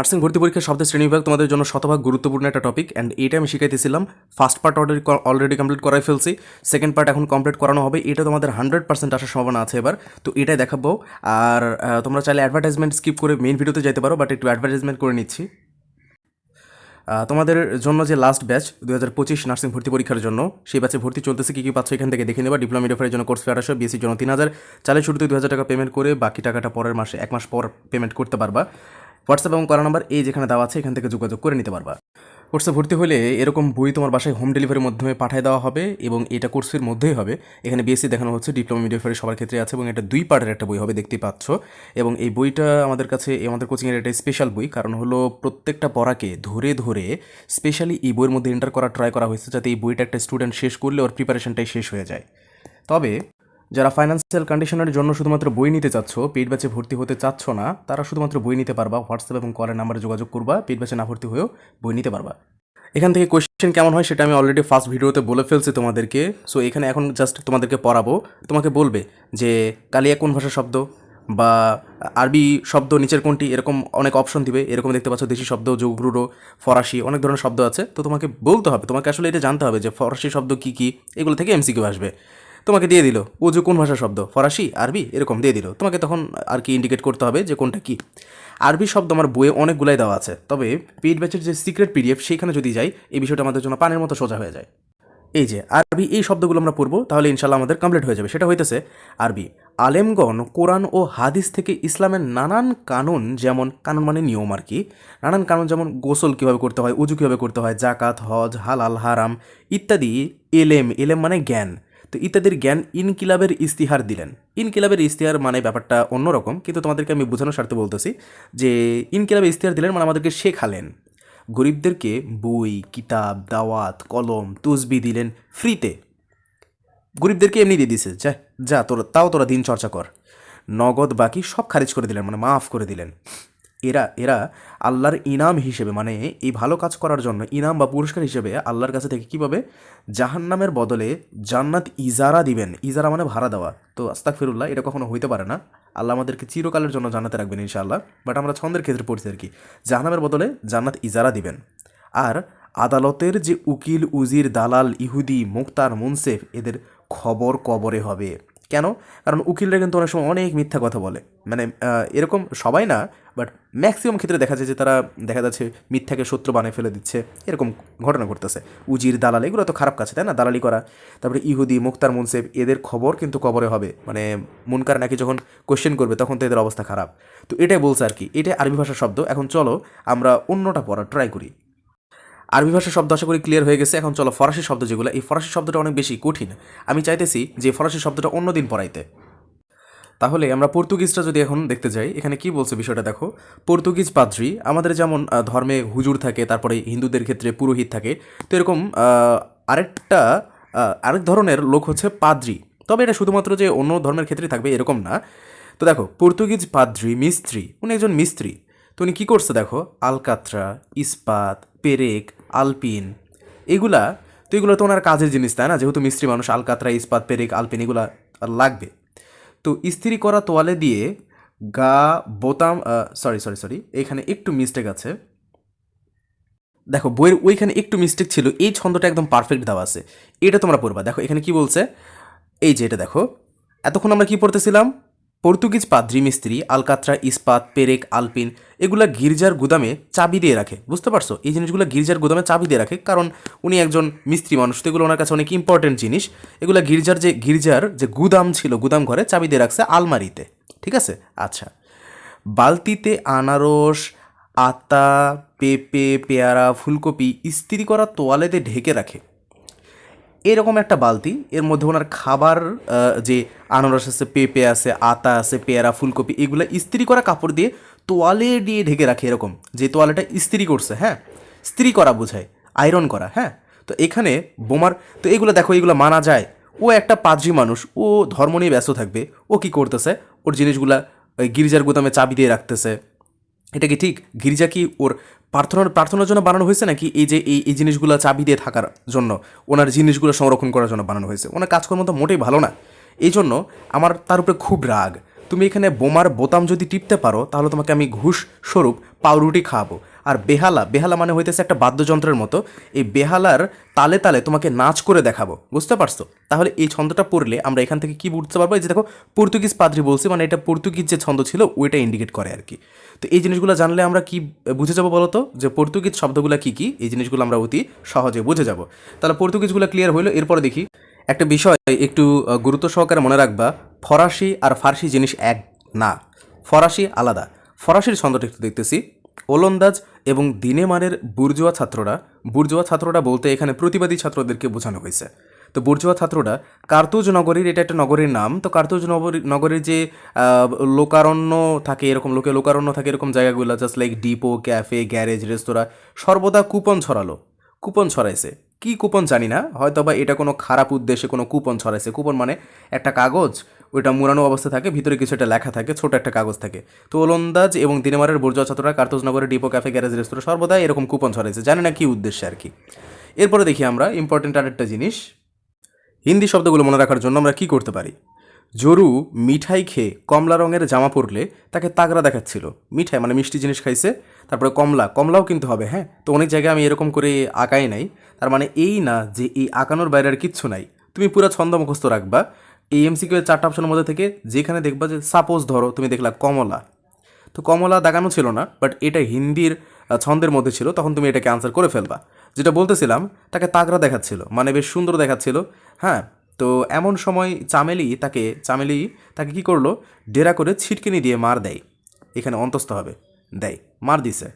Nursing ভর্তি পরীক্ষার শব্দের শ্রেণীবিভাগ তোমাদের জন্য শতভাগ গুরুত্বপূর্ণ একটা টপিক অ্যান্ড এটা আমি শিখাইতেছিলাম। First part already already complete করাই ফেলছি। সেকেন্ড পার্ট এখন কমপ্লিট করানো হবে। এটা তোমাদের হান্ড্রেড পার্সেন্ট আসার সম্ভাবনা আছে এবার। তো এটাই দেখাবো। আর তোমরা চাইলে অ্যাডভার্টাইজমেন্ট স্কিপ করে মেইন ভিডিওতে যেতে পারো বাট একটু অ্যাডভার্টাইজমেন্ট করে নিচ্ছি। তোমাদের জন্য যে লাস্ট ব্যাচ দু হাজার পঁচিশ নার্সিং ভর্তি পরীক্ষার জন্য, সেই ব্যাচে ভর্তি চলতেছে কী কী পাচ্ছ এখান থেকে দেখে নেবা। ডিপ্লোমা মিডিয়াফারের জন্য কোর্স ফি আঠাশো বিএসির জন্য তিন হাজার। চালের শুরুতে দু হাজার টাকা পেমেন্ট করে বাকি টাকাটা পরের মাসে, এক মাস পর পেমেন্ট করতে পারবা। হোয়াটসঅ্যাপ এবং করা নাম্বার এই যেখানে দেওয়া আছে, এখান থেকে যোগাযোগ করে নিতে পারবা। কোর্সে ভর্তি হলে এরকম বই তোমার বাসায় হোম ডেলিভারির মাধ্যমে পাঠিয়ে দেওয়া হবে এবং এটা কোর্সের মধ্যেই হবে। এখানে বিএসসি দেখানো হচ্ছে ডিপ্লোমা মিডিয়াফারি সবার ক্ষেত্রে আছে এবং এটা দুই পার্টের একটা বই হবে দেখতে পাচ্ছ। এবং এই বইটা আমাদের কাছে আমাদের কোচিংয়ের একটা স্পেশাল বই, কারণ হলো প্রত্যেকটা পড়াকে ধরে ধরে স্পেশালি এই বইয়ের মধ্যে এন্টার করা ট্রাই করা হয়েছে, যাতে এই বইটা একটা স্টুডেন্ট শেষ করলে ওর প্রিপারেশনটাই শেষ হয়ে যায়। তবে যারা ফাইন্যান্সিয়াল কন্ডিশনের জন্য শুধুমাত্র বই নিতে চাচ্ছ, পেইড ব্যাচে ভর্তি হতে চাচ্ছ না, তারা শুধুমাত্র বই নিতে পারবা। হোয়াটসঅ্যাপ এবং কলের নাম্বারে যোগাযোগ করবা, পেইড ব্যাচে না ভর্তি হয়েও বই নিতে পারবা। এখান থেকে কোয়েশ্চেন কেমন হয় সেটা আমি অলরেডি ফার্স্ট ভিডিওতে বলে ফেলছি তোমাদেরকে। সো এখানে এখন জাস্ট তোমাদেরকে পড়াবো। তোমাকে বলবে যে, কালিয়া কোন ভাষা শব্দ? বা আরবি শব্দ নিচের কোনটি? এরকম অনেক অপশন দিবে। এরকম দেখতে পাচ্ছ, দেশি শব্দ যোগরুড়ো ফরাসি, অনেক ধরনের শব্দ আছে। তো তোমাকে বলতে হবে। তোমাকে আসলে এটা জানতে হবে যে, ফরাসি শব্দ কী কী? এগুলো থেকে এমসিকিউ আসবে। তোমাকে দিয়ে দিল। উজু কোন ভাষার শব্দ? ফরাসি? আরবি? এরকম দিয়ে দিল। তোমাকে তখন আর কি ইন্ডিকেট করতে হবে যে কোনটা কি। আরবি শব্দ আমার বইয়ে অনেকগুলাই দেওয়া আছে। তবে পেইড ব্যাচের যে সিক্রেট পিডিএফ সেখানে যদি যাই, এই বিষয়টা আমাদের জন্য পানের মতো সোজা হয়ে যায়। এই যে, আরবি এই শব্দগুলো আমরা পড়ব, তাহলে ইনশাল্লাহ আমাদের কমপ্লিট হয়ে যাবে। সেটা হইতেছে আরবি, আলেমগণ কোরআন ও হাদিস থেকে ইসলামের নানান কানুন যেমন কানুন মানে নিয়ম আর কি। নানান কানুন যেমন গোসল কীভাবে করতে হয়, উজু কীভাবে করতে হয় জাকাত হজ, হালাল, হারাম ইত্যাদি। এলেম এলেম মানে জ্ঞান। তো ইত্যাদির জ্ঞান ইনকিলাবের ইস্তিহার দিলেন। ইনকিলাবের ইস্তিহার মানে ব্যাপারটা অন্যরকম, কিন্তু তোমাদেরকে আমি বোঝানোর স্বার্থে বলতেছি যে ইনকিলাবের ইস্তিহার দিলেন মানে আমাদেরকে শেখালেন। গরিবদেরকে বই, কিতাব, দাওয়াত, কলম, তুসবি দিলেন ফ্রিতে। গরিবদেরকে এমনি দিয়ে দিছে, যা যা, তোরা, তাও তোরা দিন চর্চা কর। নগদ বাকি সব খারিজ করে দিলেন মানে মাফ করে দিলেন। এরা এরা আল্লাহর ইনাম হিসেবে মানে এই ভালো কাজ করার জন্য ইনাম বা পুরস্কার হিসেবে আল্লাহর কাছে থেকে কী পাবে জাহান্নামের বদলে জান্নাত ইজারা দিবেন? ইজারা মানে ভাড়া দেওয়া। তো আস্তাক ফিরুল্লাহ এটা কখনো হইতে পারে না। আল্লাহ আমাদেরকে চিরকালের জন্য জান্নাতে রাখবেন ইনশাআল্লাহ। বাট আমরা ছন্দের ক্ষেত্রে পড়ছি আর কি। জাহান্নামের বদলে জান্নাত ইজারা দিবেন। আর আদালতের যে উকিল, উজির, দালাল, ইহুদি, মুক্তার, মুনসেফ, এদের খবর কবরে হবে। কেন? কারণ উকিলরা কিন্তু অনেক সময় অনেক মিথ্যা কথা বলে। মানে এরকম সবাই না বাট ম্যাক্সিমাম ক্ষেত্রে দেখা যায় যে তারা, দেখা যাচ্ছে মিথ্যাকে সত্য বানিয়ে ফেলে দিচ্ছে। এরকম ঘটনা ঘটতেছে। উজির, দালাল, এগুলো তো খারাপ কাছে তাই না? দালালি করা। তারপরে ইহুদি, মুক্তার, মুনসেফ, এদের খবর কিন্তু কবরে হবে। মানে মুনকার নাকি যখন কোয়েশ্চেন করবে, তখন তো এদের অবস্থা খারাপ। তো এটাই বলছে আর কি। এটাই আরবি ভাষার শব্দ। এখন চলো, আমরা অন্যটা পড়া ট্রাই করি। আরবি ভাষার শব্দ আশা করি ক্লিয়ার হয়ে গেছে। এখন চলো ফরাসি শব্দ যেগুলো, এই ফরাসি শব্দটা অনেক বেশি কঠিন। আমি চাইতেছি যে ফরাসি শব্দটা অন্যদিন পড়াইতে। তাহলে আমরা পর্তুগিজটা যদি এখন দেখতে যাই, এখানে কি বলছে বিষয়টা দেখো। পর্তুগিজ পাদ্রি, আমাদের যেমন ধর্মে হুজুর থাকে, তারপরে হিন্দুদের ক্ষেত্রে পুরোহিত থাকে, তো এরকম আরেকটা আরেক ধরনের লোক হচ্ছে পাদ্রি। তবে এটা শুধুমাত্র যে অন্য ধর্মের ক্ষেত্রে থাকবে এরকম না। তো দেখো, পর্তুগিজ পাদ্রি মিস্ত্রি, উনি একজন মিস্ত্রি। তো উনি কী করছে দেখো, আলকাত্রা, ইস্পাত, পেরেক, আলপিন, এগুলা, তো এগুলো তো ওনার কাজের জিনিস, তাই না? যেহেতু মিস্ত্রি মানুষ, আলকাত্রা, ইস্পাত, পেরেক, আলপিন, এগুলা লাগবে। তো ইস্ত্রি করা তোয়ালে দিয়ে গা, বোতাম সরি সরি সরি এখানে একটু মিস্টেক আছে। দেখো, বইয়ের ওইখানে একটু মিস্টেক ছিল, এই ছন্দটা একদম পারফেক্ট দেওয়া আছে। এটা তোমরা পড়বা। দেখো, এখানে কি বলছে? এই যে এটা দেখো। এতক্ষণ আমরা কি পড়তেছিলাম? পর্তুগিজ পাদ্রি মিস্ত্রি আলকাত্রা, ইস্পাত, পেরেক, আলপিন এগুলা গির্জার গুদামে চাবি দিয়ে রাখে। বুঝতে পারছ? এই জিনিসগুলো গির্জার গুদামে চাবি দিয়ে রাখে কারণ উনি একজন মিস্ত্রি মানুষ, তো এগুলো ওনার কাছে অনেক ইম্পর্টেন্ট জিনিস। এগুলা গির্জার যে গির্জার যে গুদাম ছিল, গুদাম ঘরে চাবি দিয়ে রাখছে আলমারিতে। ঠিক আছে? আচ্ছা। বালতিতে আনারস, আতা, পেঁপে, পেয়ারা, ফুলকপি ইস্ত্রি করা তোয়ালেতে ঢেকে রাখে। এরকম একটা বালতি, এর মধ্যে ওনার খাবার যে আনারস আছে, পেঁপে আছে, আতা আছে, পেয়ারা, ফুলকপি, এগুলো ইস্ত্রি করা কাপড় দিয়ে তোয়ালে দিয়ে ঢেকে রাখে এরকম, যে তোয়ালেটা ইস্ত্রি করছে হ্যাঁ? স্ত্রী করা বোঝায় আয়রন করা হ্যাঁ? তো এখানে বোমার, তো এগুলো দেখো, এগুলো মানা যায়। ও একটা পাদ্রি মানুষ, ও ধর্ম নিয়ে ব্যস্ত থাকবে, ও কি করতেছে? ওর জিনিসগুলা গির্জার গুদামে চাবি দিয়ে রাখতেছে। এটা কি ঠিক? গির্জা কি ওর প্রার্থনার প্রার্থনার জন্য বানানো হয়েছে নাকি এই যে এই এই জিনিসগুলো চাবি দিয়ে থাকার জন্য, ওনার জিনিসগুলো সংরক্ষণ করার জন্য বানানো হয়েছে? ওনার কাজকর্ম তো মোটেই ভালো না। এই জন্য আমার, তার উপরে খুব রাগ। তুমি এখানে বোমার বোতাম যদি টিপতে পারো, তাহলে তোমাকে আমি ঘুষ স্বরূপ পাউরুটি খাওয়াবো। আর বেহালা বেহালা মানে হইতেছে একটা বাদ্যযন্ত্রের মতো। এই বেহালার তালে তালে তোমাকে নাচ করে দেখাবো, বুঝতে পারছ? তাহলে এই ছন্দটা পড়লে আমরা এখান থেকে কি বুঝতে পারব? এই যে দেখো, পর্তুগিজ পাদ্রি বলছি মানে এটা পর্তুগিজ যে ছন্দ ছিল, ওইটা ইন্ডিকেট করে আর কি। তো এই জিনিসগুলো জানলে আমরা কি বুঝে যাব বলো তো? যে পর্তুগিজ শব্দগুলো কি কি? এই জিনিসগুলো আমরা অতি সহজে বুঝে যাব। তাহলে পর্তুগিজগুলো ক্লিয়ার হইল, এরপরে দেখি। একটা বিষয় একটু গুরুত্ব সহকারে মনে রাখবা, ফরাসি আর ফার্সি জিনিস এক না, ফরাসি আলাদা। ফরাসির ছন্দটা একটু দেখতেছি। ওলন্দাজ এবং দিনেমানের বুর্জুয়া ছাত্ররা বুর্জুয়া ছাত্ররা বলতে এখানে প্রতিবাদী ছাত্রদেরকে বোঝানো হয়েছে। তো বুর্জুয়া ছাত্ররা, কার্তুজ নগরীর, এটা একটা নগরীর নাম, তো কার্তুজ নগরী, নগরীর যে লোকারণ্য থাকে এরকম, লোকে লোকারণ্য থাকে এরকম জায়গাগুলো just like depot cafe garage রেস্তোরাঁ সর্বদা কুপন ছড়ালো। কুপন ছড়াইছে। কি কুপন জানি না হয়তো বা এটা কোনো খারাপ উদ্দেশ্যে কোনো কুপন ছড়াইছে। কুপন মানে একটা কাগজ ওইটা মুরানো অবস্থা থাকে, ভিতরে কিছু একটা লেখা থাকে, ছোট একটা কাগজ থাকে। তো ওলন্দাজ এবং দিনেমারের বুর্জা ছাত্ররা কার্তুজনগরের ডিপো ক্যাফে, গ্যারেজ, রেস্তোরাঁ সর্বদা এরকম কুপন ছড়াইছে। জানি না কি উদ্দেশ্যে আর কি। এরপরে দেখি আমরা ইম্পর্টেন্ট আরেকটা জিনিস। হিন্দি শব্দগুলো মনে রাখার জন্য আমরা কি করতে পারি? জরু মিঠাই খেয়ে কমলা রঙের জামা পরলে তাকে তাগড়া দেখাচ্ছিল। মিঠাই মানে মিষ্টি জিনিস খাইছে, তারপরে কমলা। কমলাও কিন্তু হবে হ্যাঁ? তো অনেক জায়গায় আমি এরকম করে আঁকাই নাই। তার মানে এই না যে এই আঁকানোর বাইরে আর কিচ্ছু নাই। তুমি পুরো ছন্দ মুখস্থ রাখবা। এই এমসিকিউ এর চারটা অপশনের মধ্যে থেকে যেখানে দেখবা যে সাপোজ ধরো তুমি দেখলা কমলা। তো কমলা দাগানো ছিল না বাট এটা হিন্দির ছন্দের মধ্যে ছিল, তখন তুমি এটাকে আনসার করে ফেলবা। যেটা বলতেছিলাম, তাকে তাগড়া দেখাচ্ছিল মানে বেশ সুন্দর দেখাচ্ছিল হ্যাঁ? তো এমন সময় চামেলি তাকে চামেলি তাকে কি করল? ডেরা করে ছিটকিনি দিয়ে মার দেয়। এখানে অন্তস্থ হবে, দেয়, মার দিছে।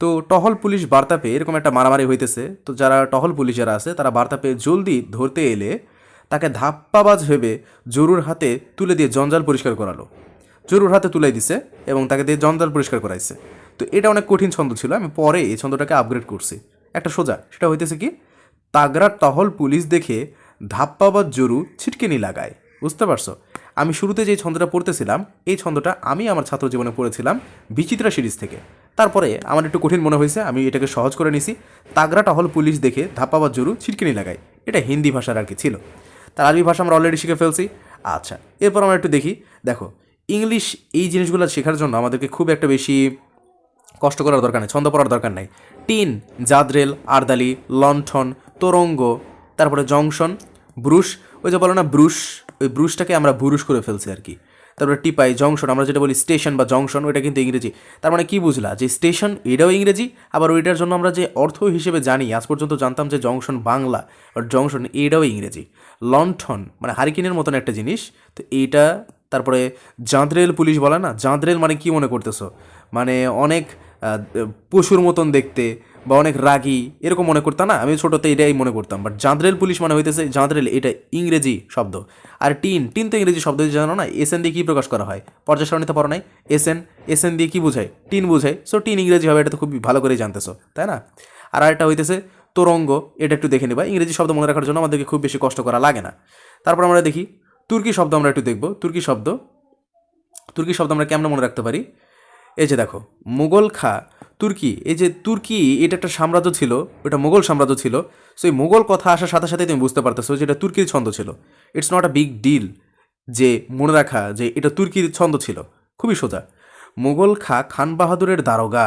তো টহল পুলিশ বার্তা পেয়ে এরকম একটা মারামারি হইতেছে। তো যারা টহল পুলিশ যারা আছে, তারা বার্তা পেয়ে জলদি ধরতে এলে তাকে ধাপ্পাবাজ ভেবে জরুর হাতে তুলে দিয়ে জঞ্জাল পরিষ্কার করালো। জরুর হাতে তুলে দিছে এবং তাকে দিয়ে জঞ্জাল পরিষ্কার করাইছে। তো এটা অনেক কঠিন ছন্দ ছিল, আমি পরে এই ছন্দটাকে আপগ্রেড করছি। একটা সোজা, সেটা হইতেছে কি তাগরা টহল পুলিশ দেখে ধাপ্পাবাজ জরু ছিটকেনি লাগায়। বুঝতে পারছ? আমি শুরুতে যে ছন্দটা পড়তেছিলাম, এই ছন্দটা আমি আমার ছাত্র জীবনে পড়েছিলাম বিচিত্রা সিরিজ থেকে। তারপরে আমার একটু কঠিন মনে হয়েছে, আমি এটাকে সহজ করে নিছি। তাগরা টহল পুলিশ দেখে ধাপ্পাবাজ জরু ছিটকিনি লাগায়। এটা হিন্দি ভাষার আর কি ছিল। তার আরবি ভাষা আমরা অলরেডি শিখে ফেলছি। আচ্ছা এরপর আমরা একটু দেখি। দেখো, ইংলিশ এই জিনিসগুলো শেখার জন্য আমাদেরকে খুব একটা বেশি কষ্ট করার দরকার নেই, ছন্দ পড়ার দরকার নেই। টিন, জাদরেল, আর্দালি, লণ্ঠন, তরঙ্গ, তারপরে জংশন, ব্রুশ, ওই যে বলো না, ব্রুশ, ওই ব্রুশটাকে আমরা ব্রুশ করে ফেলছি আর কি। তারপরে টিপাই, জংশন, আমরা যেটা বলি স্টেশন বা জংশন, ওইটা কিন্তু ইংরেজি। তার মানে কি বুঝলা? যে স্টেশন, এটাও ইংরেজি, আবার ওইটার জন্য আমরা যে অর্থ হিসেবে জানি, আজ পর্যন্ত জানতাম যে জংশন বাংলা আর জংশন এটাও ইংরেজি। লণ্ঠন মানে হারিকেনের মতন একটা জিনিস, তো এইটা, তারপরে জাঁদরেল পুলিশ বলে না? জাঁদরেল মানে কি মনে করতেছো? মানে অনেক পশুর মতন দেখতে বা অনেক রাগী, এরকম মনে করতাম না? আমি ছোটোতে এটাই মনে করতাম। বাট জাঁদরেল পুলিশ মানে হইতেছে, জাঁদরেল এটা ইংরেজি শব্দ। আর টিন টিন তো ইংরেজি শব্দ, জানো না? এসএন দিয়ে কী প্রকাশ করা হয়? পর্যায় সারণীতে পড়ো নাই। এসএন এসএন দিয়ে কী বোঝায়? টিন বোঝায়। সো টিন ইংরেজি হবে, এটা তো খুব ভালো করেই জানতেছো, তাই না? আর আরেকটা হইতেছে, তোরঙ্গ, এটা একটু দেখে নেবা। ইংরেজি শব্দ মনে রাখার জন্য আমাদেরকে খুব বেশি কষ্ট করা লাগে না। তারপর আমরা দেখি, তুর্কি শব্দ আমরা একটু দেখব। তুর্কি শব্দ তুর্কি শব্দ আমরা কেমন মনে রাখতে পারি? এই যে দেখো, মুঘল খা তুর্কি, এই যে তুর্কি, এটা একটা সাম্রাজ্য ছিল, ওটা মোগল সাম্রাজ্য ছিল সো এই মুঘল কথা আসার সাথে সাথে তুমি বুঝতে পারতেছো যে এটা তুর্কির ছন্দ ছিল। It's not a big deal যে মনে রাখা যে এটা তুর্কির ছন্দ ছিল। খুবই সোজা। মোগল খা খান বাহাদুরের দারোগা।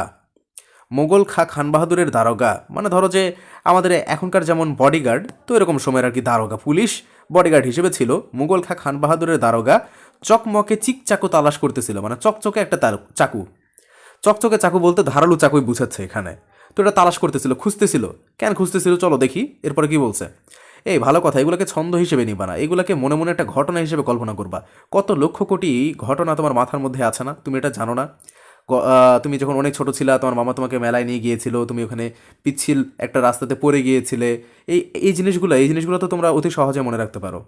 মোগল খা খান বাহাদুরের দারোগা মানে ধরো যে আমাদের এখনকার যেমন বডিগার্ড তো এরকম সময়ের আর কি দারোগা, পুলিশ বডিগার্ড হিসেবে ছিল। মুঘল খা খান বাহাদুরের দারোগা চকমকে চিক চাকু তালাশ করতেছিল মানে চকচকে একটা চাকু। চকচকে চাকু বলতে ধারালু চাকুই বুঝাচ্ছে এখানে। তো এটা তালাশ করতেছিল, খুঁজতেছিল। কেন খুঁজতেছিল? চলো দেখি। এরপরে কি বলছে? এই, ভালো কথা, এগুলোকে ছন্দ হিসেবে নিবা না। এগুলোকে মনে মনে একটা ঘটনা হিসেবে কল্পনা করবা। কত লক্ষ কোটি ঘটনা তোমার মাথার মধ্যে আছে না? তুমি এটা জানো না? তুমি যখন অনেক ছোট ছিলা, তোমার মামা তোমাকে মেলায় নিয়ে গিয়েছিল, তুমি ওখানে পিচ্ছিল একটা রাস্তাতে পড়ে গিয়েছিলে। এই এই জিনিসগুলো এই জিনিসগুলো তো তোমরা অতি সহজে মনে রাখতে পারো।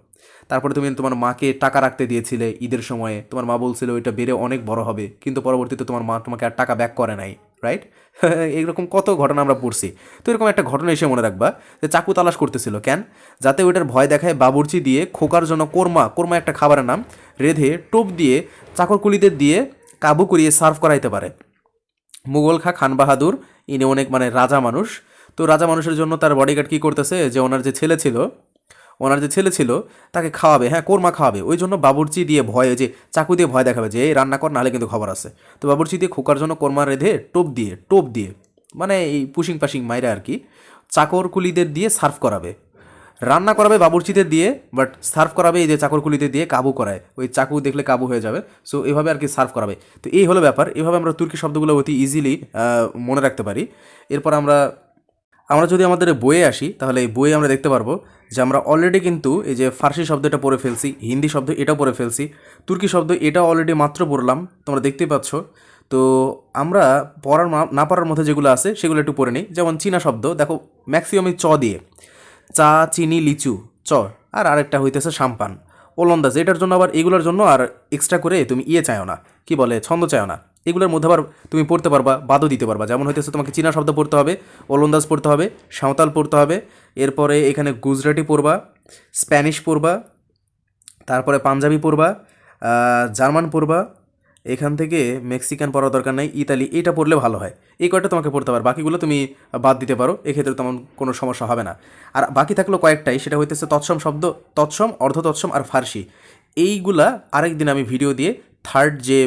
তারপরে তুমি তোমার মাকে টাকা রাখতে দিয়েছিলে ঈদের সময়ে। তোমার মা বলছিল ওইটা বেড়ে অনেক বড় হবে। কিন্তু পরবর্তীতে তোমার মা তোমাকে আর টাকা ব্যাক করে নাই রাইট এরকম কত ঘটনা আমরা পড়ছি। তো এরকম একটা ঘটনা এসে মনে রাখবা যে চাকু তালাশ করতেছিল, কেন? যাতে ওইটার ভয় দেখায় বাবুর্চি দিয়ে খোকার জন্য কোরমা কোরমা একটা খাবারের নাম, রেধে টোপ দিয়ে চাকর কুলিদের দিয়ে কাবু করিয়ে সার্ভ করাইতে পারে। মুঘল খা খান বাহাদুর, ইনি অনেক মানে রাজা মানুষ। তো রাজা মানুষের জন্য তার বডিগার্ড কী করতেছে? যে ওনার যে ছেলে ছিল, ওনার যে ছেলে ছিল, তাকে খাওয়াবে। হ্যাঁ কোরমা খাওয়াবে। ওই জন্য বাবুর্চি দিয়ে ভয়ে যে, চাকু দিয়ে ভয় দেখাবে যে, এই, রান্না কর, নাহলে কিন্তু খবর আছে। তো বাবুর্চি দিয়ে খোকার জন্য কোরমা রেঁধে টোপ দিয়ে টোপ দিয়ে মানে এই পুশিং পাশিং মাইরা আর কি, চাকর কুলিদের দিয়ে সার্ভ করাবে। রান্না করাবে বাবুর্চিদের দিয়ে বাট সার্ভ করাবে এই যে চাকর কুলিদের দিয়ে কাবু করায়। ওই চাকু দেখলে কাবু হয়ে যাবে। সো এভাবে আর কি সার্ভ করাবে। তো এই হলো ব্যাপার। এভাবে আমরা তুর্কি শব্দগুলো অতি ইজিলি মনে রাখতে পারি। এরপর আমরা আমরা যদি আমাদের বইয়ে আসি, তাহলে এই বইয়ে আমরা দেখতে পারব যে আমরা অলরেডি কিন্তু এই যে ফার্সি শব্দটা পড়ে ফেলছি, হিন্দি শব্দ এটাও পড়ে ফেলছি, তুর্কি শব্দ এটা অলরেডি মাত্র পড়লাম, তোমরা দেখতেই পাচ্ছ। তো আমরা পড়ার না পড়ার মধ্যে যেগুলো আছে, সেগুলো একটু পড়ে নিই। যেমন চীনা শব্দ, দেখো ম্যাক্সিমামই চ দিয়ে। চা, চিনি, লিচু চ আর আরেকটা হইতেছে সাম্পান। ওলন্দাজ, এটার জন্য আবার এগুলোর জন্য আর এক্সট্রা করে তুমি ইয়ে চাও না। কি বলে? ছন্দ চাও না। এগুলোর মধ্যে আবার তুমি পড়তে পারবা, বাদও দিতে পারবা। যেমন হইতেছে তোমাকে চীনা শব্দ পড়তে হবে, ওলন্দাজ পড়তে হবে, সাঁওতাল পড়তে হবে, এরপরে এখানে গুজরাটি পড়বা, স্প্যানিশ পড়বা, তারপরে পাঞ্জাবি পড়বা জার্মান পড়বা এখান থেকে মেক্সিকান পড়ার দরকার নেই, ইতালি এটা পড়লে ভালো হয়। এই কয়টা তোমাকে পড়তে পারো? বাকিগুলো তুমি বাদ দিতে পারো, এক্ষেত্রে তেমন কোনো সমস্যা হবে না। আর বাকি থাকল কয়েকটাই, সেটা হইতেছে তৎসম শব্দ, তৎসম অর্ধ তৎসম আর ফার্সি। এইগুলা আরেকদিন আমি ভিডিও দিয়ে থার্ড যে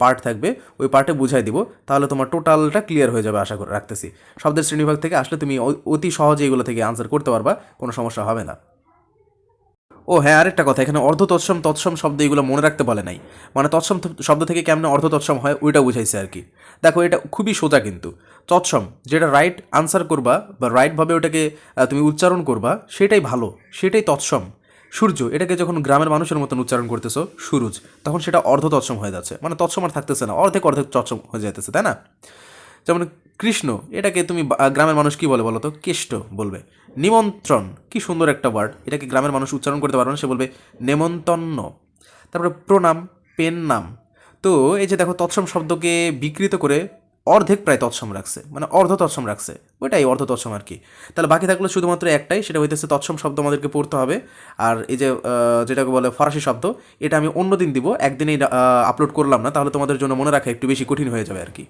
পার্ট থাকবে, ওই পার্টে বুঝাই দিব। তাহলে তোমার টোটালটা ক্লিয়ার হয়ে যাবে আশা করে রাখতেছি। শব্দের শ্রেণীভাগ থেকে আসলে তুমি অতি সহজে এগুলো থেকে আনসার করতে পারবা, কোনো সমস্যা হবে না। ও হ্যাঁ আরেকটা কথা, এখানে অর্ধ তৎসম তৎসম শব্দ এগুলো মনে রাখতে বলে নাই। মানে তৎসম শব্দ থেকে কেমন অর্ধ তৎসম হয় ওইটা বুঝাইছে আর কি। দেখো, এটা খুবই সোজা কিন্তু। তৎসম, যেটা রাইট আনসার করবা বা রাইটভাবে ওটাকে তুমি উচ্চারণ করবা, সেটাই ভালো, সেটাই তৎসম। সূর্য, এটাকে যখন গ্রামের মানুষের মতন উচ্চারণ করতেছো, সুরুজ, তখন সেটা অর্ধ তৎসম হয়ে যাচ্ছে। মানে তৎসম আর থাকতেছে না, অর্ধেক অর্ধেক তৎসম হয়ে যাইতেছে, তাই না? যেমন কৃষ্ণ, এটাকে তুমি গ্রামের মানুষ কি বলে বলো তো? কেষ্ট বলবে। নিমন্ত্রণ, কি সুন্দর একটা ওয়ার্ড এটাকে গ্রামের মানুষ উচ্চারণ করতে পারবে না, সে বলবে নেমন্তন্ন। তারপরে প্রণাম পেন নাম তো এই যে দেখো, তৎসম শব্দকে বিকৃত করে অর্ধেক প্রায় তৎসম রাখছে। মানে অর্ধ তৎসম রাখছে। ওইটাই অর্ধ তৎসম আর কি। তাহলে বাকি থাকল শুধুমাত্র একটাই, সেটা হইতেছে তৎসম শব্দ আমাদেরকে পড়তে হবে। আর এই যে যেটাকে বলে ফরাসি শব্দ, এটা আমি অন্য দিন দিব। একদিনেই আপলোড করলাম না, তাহলে তোমাদের জন্য মনে রাখা একটু বেশি কঠিন হয়ে যাবে আর কি।